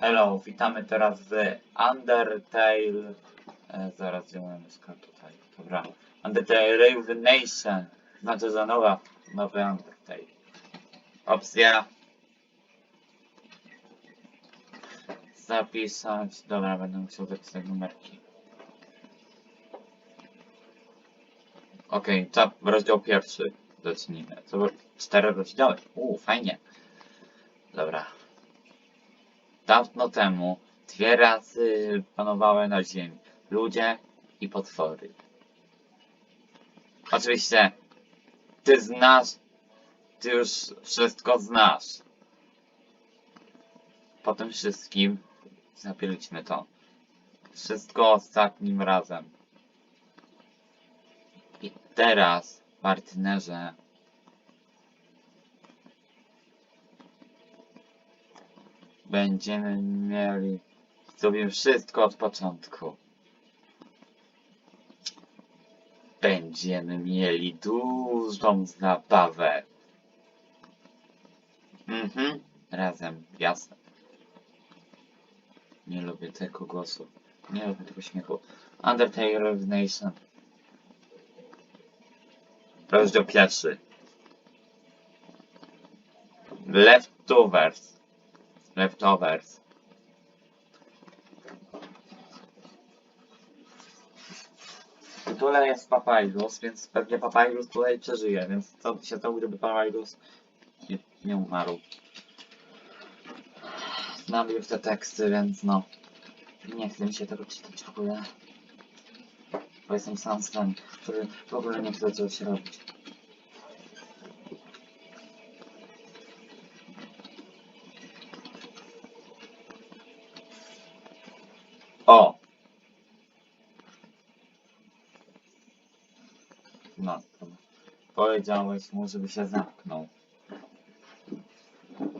Hello, witamy teraz w Undertale. E, zaraz moja myszka tutaj. Dobra. Undertale Raven Nation. Znaczy, że nowa, nowy Undertale. Opcja. Zapisać. Dobra, będę musiał zapisać numerki. Okej, to rozdział pierwszy. Zacznijmy. To cztery rozdziały. Uuu, fajnie. Dobra. Dawno temu dwie rasy panowały na Ziemi. Ludzie i potwory. Oczywiście, ty znasz, ty już wszystko znasz. Po tym wszystkim zapiliśmy to. Wszystko ostatnim razem. I teraz, partnerze, będziemy mieli sobie wszystko od początku. Będziemy mieli dużą zabawę. Mhm, razem, jasne. Nie lubię tego głosu. Nie lubię tego śmiechu. Undertale Revelation. Rozdział pierwszy. Leftovers. Leftovers. W jest Papyrus, więc pewnie Papyrus tutaj przeżyje, więc co by się stało, gdyby Papyrus nie, nie umarł. Znam już te teksty, więc no. Nie chcę mi się tego czytać w ogóle. Bo jestem sam stan, który w ogóle nie chce coś robić. O! No, to powiedziałeś mu, żeby się zamknął.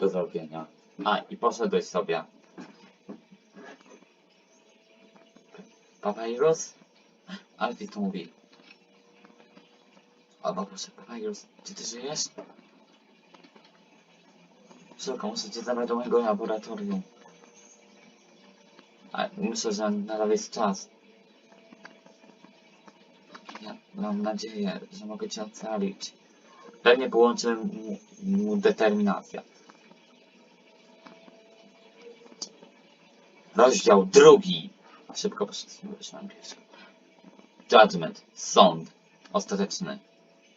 Do zrobienia. A, i poszedłeś sobie. Papyrus? Alfie to mówi. O Boże, Papyrus, czy ty żyjesz? Szybko, muszę cię zabrać do mojego laboratorium. A myślę, że nadal jest czas. Mam nadzieję, że mogę cię ocalić. Pewnie połączy mu, mu determinacja. Rozdział drugi. Szybko poszedłem pierwszy. Judgment. Sąd. Ostateczny.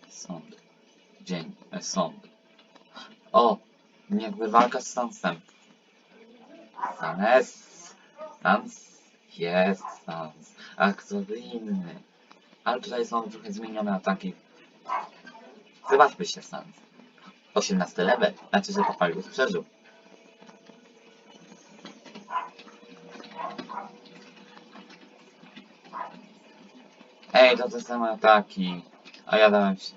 Sąd. Dzień. E, sąd. O! Jakby walka z Sansem. Sans. Sans. Jest Sans. A kto by inny? Ale tutaj są trochę zmienione ataki. Zobaczmy się Sans. 18 level. Znaczy, że Papyrus przeżył. Ej, to te same ataki. A ja dałem się.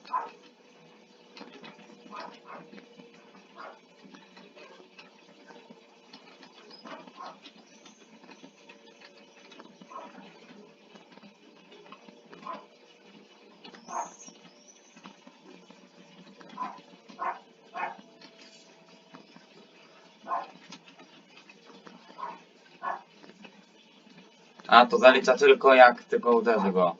A to zalicza tylko jak tylko uderzy go.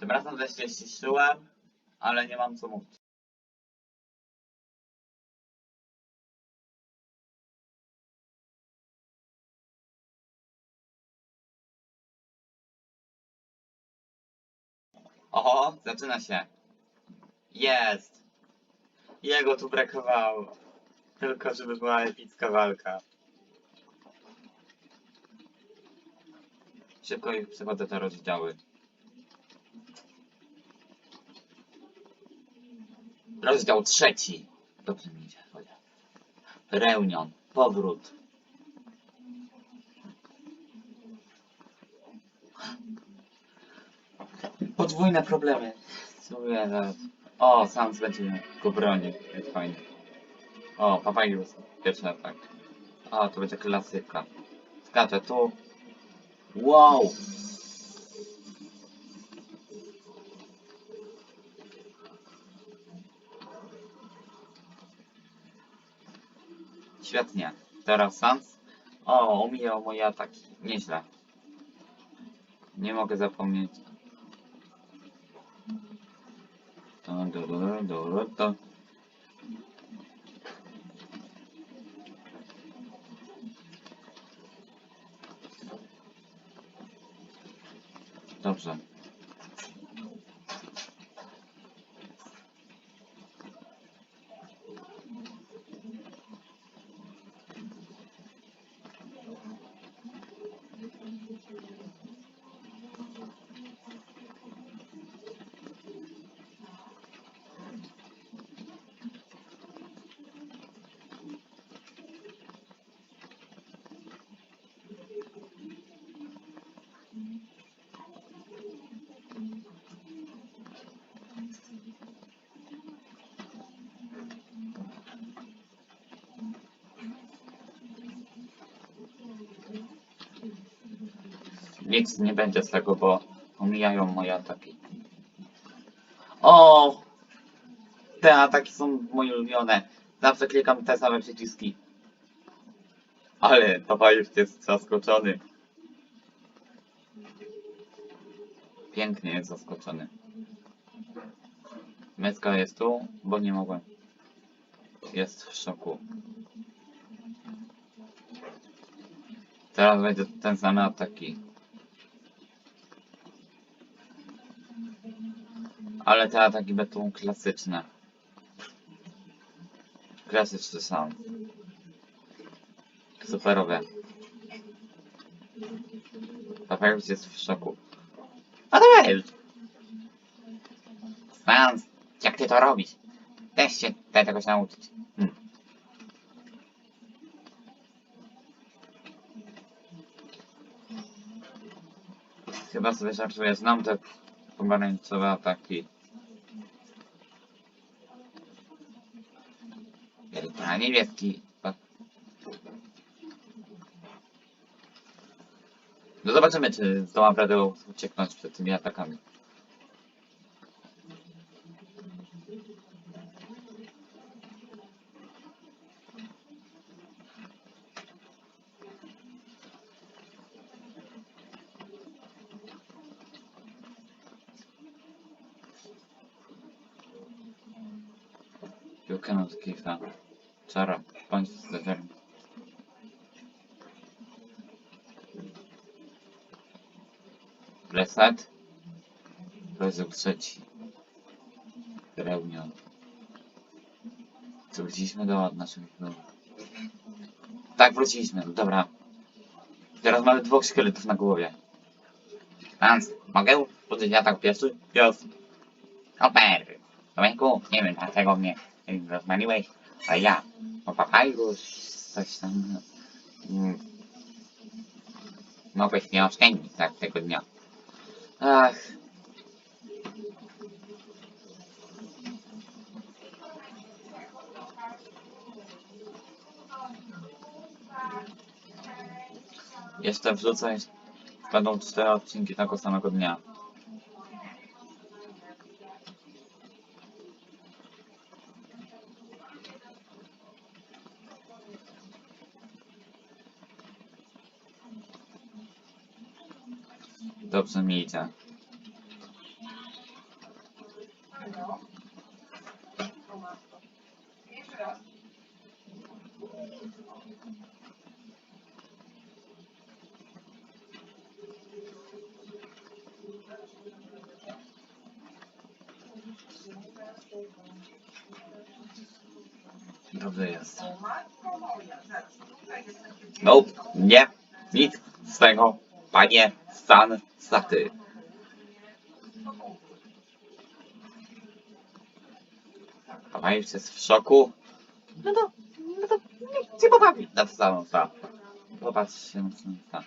Tym razem też się ściszyłem, ale nie mam co mówić. Oho, zaczyna się. Jest! Jego tu brakowało. Tylko żeby była epicka walka. Szybko ich przechodzę te rozdziały. Rozdział trzeci. Dobrze mi idzie. Reunion. Powrót. Podwójne problemy. Spróbuję zaraz. O, sam będzie go bronił. Jest fajnie. O, Papyrus. Pierwszy atak. A, to będzie klasyka. Skaczę tu. Wow! Świetnie. Teraz Sans. O, omijał moje ataki. Nieźle. Nie mogę zapomnieć. Do, do, do, do. Dobrze. Nic nie będzie z tego, bo omijają moje ataki. O! Te ataki są moje ulubione. Zawsze klikam te same przyciski. Ale papa już jest zaskoczony. Pięknie jest zaskoczony. Meska jest tu, bo nie mogłem. Jest w szoku. Teraz będzie ten sam ataki. Ale te ataki będą klasyczne. Klasyczny sound. Superowe. Papyrus jest w szoku. A to jest! Jak ty to robisz? Też się chcę czegoś nauczyć. Hmm. Chyba sobie żartuję, znam te pomarańczowe ataki. A niebieski. No zobaczymy, czy zdołam radę ucieknąć przed tymi atakami. You cannot give up. Czara, bądź zderzony. Reset. Rozdział trzeci. Reunion. Co, wróciliśmy do naszych... No. Tak, wróciliśmy, dobra. Teraz mamy dwóch szkieletów na głowie. Hans, mogę podjąć atak pierwszy? Jasne. Super. Tomku, nie wiem dlaczego mnie rozmaliłeś, ale ja, bo papajrus, coś tam... Mm, mogłeś mnie oszczędzić tak tego dnia. Ach. Jeszcze wrzucę, będą cztery odcinki tego samego dnia. Dobrze mi idzie. Dobrze jest. Nope, nie, nic z tego panie Stan Saty. A już jest w szoku? No to, no to niech się pobawi na to samą sam. Popatrz się na sam.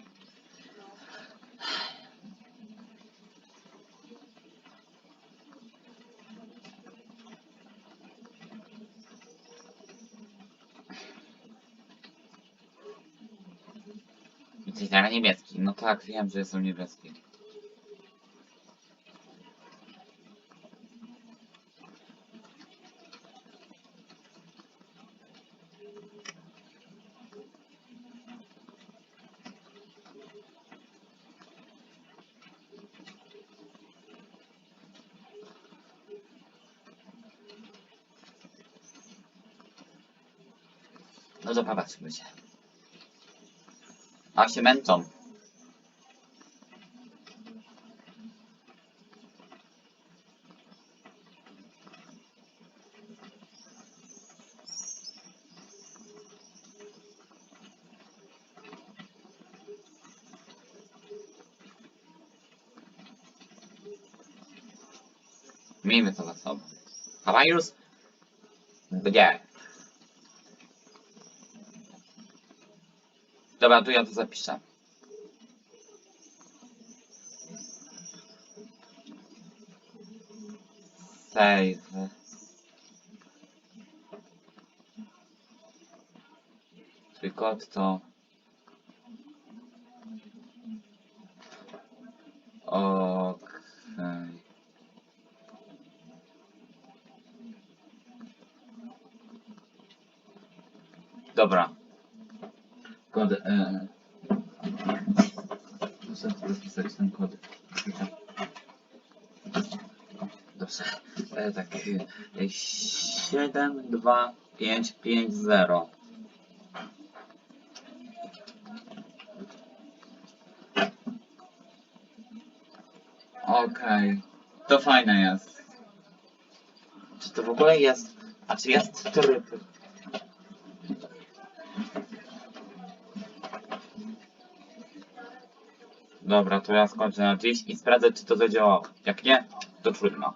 Jesteś na niebieski. No tak, wiem, że jestem niebieski. No to popatrzmy się. A się męczą. Miejmy to za sobą. Hawajus? Gdzie? Dobra, tu ja to zapiszę. Save. Twój to... Okej. Dobra. Kod. E... Muszę zapisać ten kod. Dobrze. E, tak. E, 7, 2, 5, 5, 0. Okej. To fajne jest. Czy to w ogóle jest... A czy jest tryb Dobra, to ja skończę na dziś i sprawdzę, czy to zadziałało. Jak nie, to trudno.